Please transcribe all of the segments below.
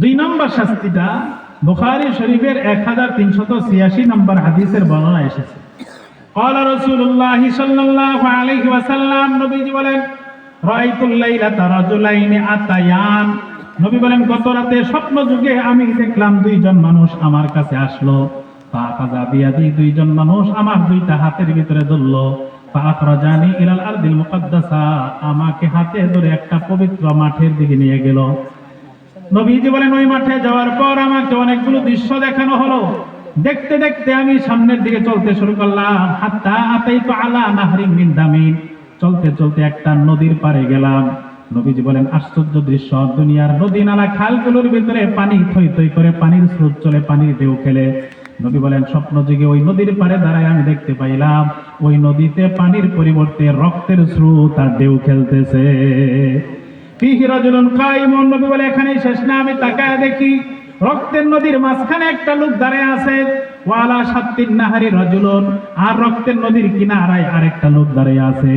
দুই নম্বর শাস্তিটা বুখারী শরীফের এক হাজার তিনশত ছিয়াশি নম্বর হাদিসের বর্ণনা এসেছে قال رسول الله صلى الله عليه وسلم নবীজি বলেন রাআইতুল লাইলাতা রাজুলাইনি আতায়ান নবী বলেন গত রাতে স্বপ্ন যুগে আমি দেখলাম দুইজন মানুষ আমার কাছে আসলো ফাখাযা বিয়াদি দুইজন মানুষ আমার দুইটা হাতের ভিতরে ধরলো ফাখরাজানি ইলাল আরদিল মুকদ্দাসা আমাকে হাতে ধরে একটা পবিত্র মাঠের দিকে নিয়ে গেল নবীজি বলেন, ওই মাঠে যাওয়ার পর আমাকে অনেকগুলো দৃশ্য দেখানো হলো। দেখতে দেখতে আমি সামনের দিকে চলতে শুরু করলাম। হাত্তা আতাই তো আলা নাহরিন মিন দামিন। চলতে চলতে একটা নদীর পাড়ে গেলাম। নবীজি বলেন, আশ্চর্য দৃশ্য। দুনিয়ার নদী নালা খালগুলোর ভিতরে পানি থই থই করে পানির স্রোত চলে, পানির ঢেউ খেলে। নবী বলেন, স্বপ্ন যুগে ওই নদীর পাড়ে দাঁড়ায় আমি দেখতে পাইলাম, ওই নদীতে পানির পরিবর্তে রক্তের স্রোত আর ঢেউ খেলতেছে। তাকায় দেখি, রক্তের নদীর মাঝখানে একটা লোক দাঁড়ায় আছে নাহারি রাজুলুন, আর রক্তের নদীর কিনারায় আরেকটা লোক দাঁড়িয়ে আছে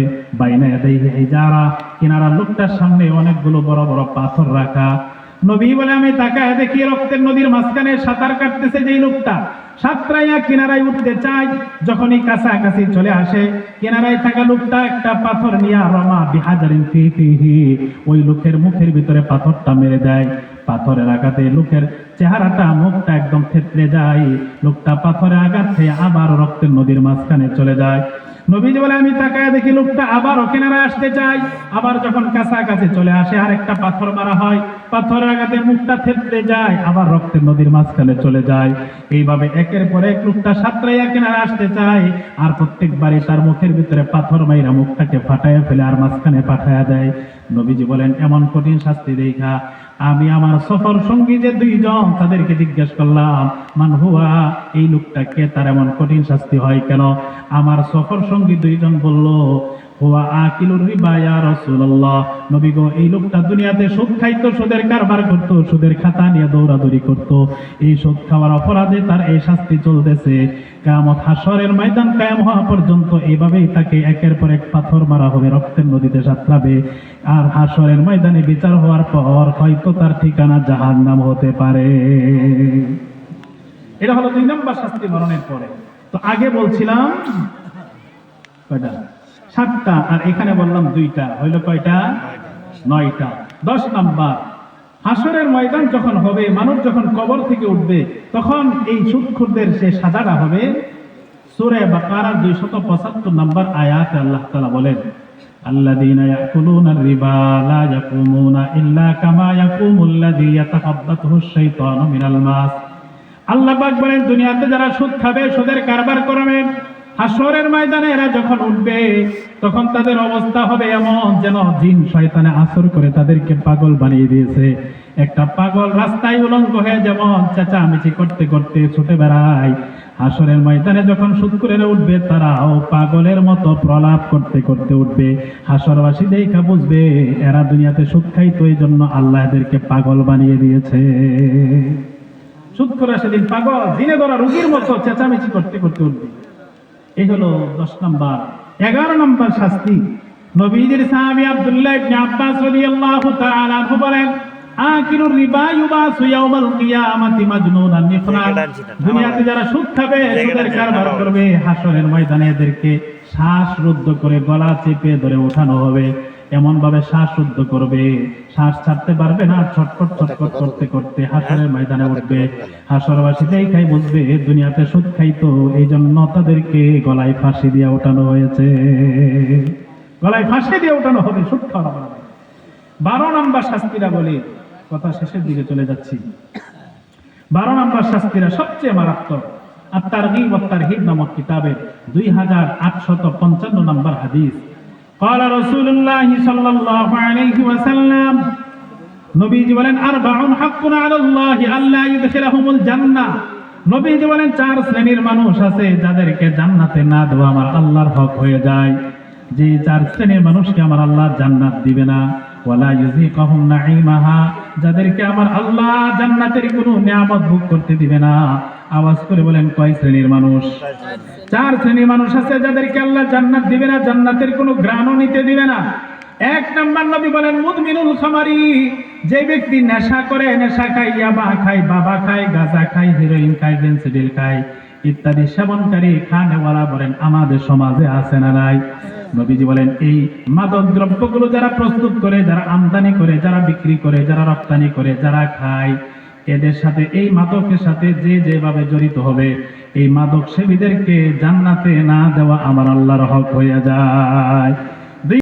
যারা কিনারা লোকটার সামনে অনেকগুলো বড় বড় পাথর রাখা নবী বলে আমি তাকায় দেখি রক্তের নদীর মাঝখানে সাঁতার কাটতেছে যেই লোকটা। সাতরাইয়া কিনারায় উঠতে চাই যখনই কাছাকাছি চলে আসে, কিনারায় থাকা লোকটা একটা পাথর নিয়ে রমা বিহাজারিন ওই লোকের মুখের ভিতরে পাথরটা মেরে দেয়। পাথরের আঘাতে লোকের চেহারাটা, মুখটা একদম থেতলে যায়। লোকটা পাথরে আঘাত আবার রক্তের নদীর মাঝখানে চলে যায়। নবীজি বলে, আমি তাকায় দেখি লোকটা আবারও কিনারে আসতে চাই আবার যখন কাছাকাছি চলে আসে আর একটা পাথর মারা হয়। পাথরের আঘাতে মুখটা থেতলে যায়, আবার রক্তের নদীর মাঝখানে চলে যায়। এইভাবে একের পর এক লোকটা সাঁতরাইয়া কিনারে আসতে চায়, আর প্রত্যেকবারই তার মুখের ভিতরে পাথর মাইরা মুখটাকে ফাটাইয়া ফেলে, আর মাঝখানে পাঠায় দেয়। নবীজি বলেন, এমন কঠিন শাস্তি দেখা, আমি আমার সফর সঙ্গী যে দুইজন, তাদেরকে জিজ্ঞেস করলাম, মান হুয়া, এই লোকটাকে তার এমন কঠিন শাস্তি হয় কেন? আমার সফর সঙ্গী দুইজন বলল এই লোকটা দুনিয়াতে সুদ খাইতো, সুদের কারবার সুদের খাতা নিয়ে দৌড়াদৌড়ি এই সুদ খাওয়ার অপরাধে তার এই শাস্তি চলতেছে। ময়দান হওয়া পর্যন্ত এইভাবেই তাকে একের পর এক পাথর মারা হবে, রক্তের নদীতে সাঁতরাবে। আর হাসরের ময়দানে বিচার হওয়ার পর হয়তো তার ঠিকানা জাহান্নাম হতে পারে। এটা হলো দুই নম্বর শাস্তি মরণের পরে। তো আগে বলছিলাম, কয়টা? সাতটা আর এখানে বললাম দুইটা হইল কয়টা নয়টা দশ নাম্বার হাসরের ময়দান যখন হবে মানুষ যখন কবর থেকে উঠবে তখন এই সুৎখুরদের সে সাজাটা হবে সুরে বাকারা দুইশত পঁচাত্তর নাম্বার আয়াতে আল্লাহ তালা বলেন الذين يأكلون الربا لا يقومون إلا كما يقوم الذي يتخبطه الشيطان من الماس আল্লাহ পাক বলেন দুনিয়াতে যারা সুদ খাবে সুদের কারবার করবে হাসরের ময়দানে এরা যখন উঠবে, তখন তাদের অবস্থা হবে এমন যেন জিন শয়তানে আসর করে তাদেরকে পাগল বানিয়ে দিয়েছে। একটা পাগল রাস্তায় উলঙ্গ হয়ে যেমন চেঁচামেচি করতে করতে ছুটে বেড়ায়। হাসরের ময়দানে যখন সুদ করে উঠবে, তারাও পাগলের মতো প্রলাপ করতে করতে উঠবে। হাসরবাসী দেখা বুঝবে, এরা দুনিয়াতে সুদ খাইতো এই জন্য আল্লাহ এদেরকে পাগল বানিয়ে দিয়েছে। সুৎখরা সেদিন পাগল দিনে ধরা রুগীর মতো চেঁচামেচি করতে করতে উঠবে। এই হলো দশ নম্বর। এগারো নম্বর শাস্তি। নবীদের সাহাবি আব্দুল্লাহ ইবনে আব্বাস রাদিয়াল্লাহু তাআলা আনহু বলেন আকিলুর রিবা ইউবাসু ইয়াউমাল কিয়ামাতি মাজনুনান। নিফরা দুনিয়াতে যারা সুদ খাবে সুদের কারবার করবে হাসরের ময়দানে এদেরকে শ্বাসরুদ্ধ করে গলা চেপে ধরে ওঠানো হবে। এমন ভাবে শ্বাস শুদ্ধ করবে। শ্বাস ছাড়তে পারবে না, ছটফট ছটফট করতে করতে হাসরের ময়দানে উঠবে। হাসরবাসী দেখাই বুঝবে, দুনিয়াতে সুদ খাইতো এই জন্য তাদেরকে গলায় ফাঁসি দিয়ে ওঠানো হয়েছে। গলায় ফাঁসি দিয়ে ওঠানো হবে, সুদ খাওয়া বারো নম্বর শাস্তিরা বলি, কথা শেষের দিকে চলে যাচ্ছি। বারো নম্বর শাস্তিরা সবচেয়ে মারাত্মক আর তার তার হিদ নামক কিতাবের দুই হাজার আটশত পঞ্চান্ন নম্বর হাদিস। قال رسول الله صلى الله عليه وسلم নবীজি বলেন আর বাউন হাক্কুন আলাল্লাহ আল্লাহ ইউদখিলাহুমুল জান্নাহ নবীজি বলেন চার শ্রেণীর মানুষ আছে যাদেরকে জান্নাতে না দেওয়া আমার আল্লাহর হক হয়ে যায় যে চার শ্রেণীর মানুষকে আমার আল্লাহ জান্নাত দিবে না ওয়ালা ইউযিকাহুম নাঈমাহা যাদেরকে আমার আল্লাহ জান্নাতের কোনো নিয়ামত ভোগ করতে দিবে না আওয়াজ করে বলেন কয় শ্রেণীর মানুষ চার শ্রেণির মানুষ আছে যাদেরকে আল্লাহ জান্নাত দিবে না, জান্নাতের কোনো গ্রাণও নিতে দিবে না। এক নম্বর নবী বলেন, মুদমিনুল খামারি যে ব্যক্তি নেশা করে, নেশা খায়, ইয়াবা খায়, বাবা খায়, গাঁজা খায় হিরোইন খায় ফেন্সিডিল খায়, ইত্যাদি সেবনকারী খানেওয়ালা বলেন, আমাদের সমাজে আছে না নাই? নবীজি বলেন, এই মাদক দ্রব্যগুলো যারা প্রস্তুত করে, যারা আমদানি করে, যারা বিক্রি করে, যারা রপ্তানি করে, যারা খায় এদের সাথে, এই মাদকের সাথে যে যেভাবে জড়িত হবে, এই মাদক সেবীদেরকে জান্নাতে না দেওয়া আমার আল্লাহর হক হয়ে যায়।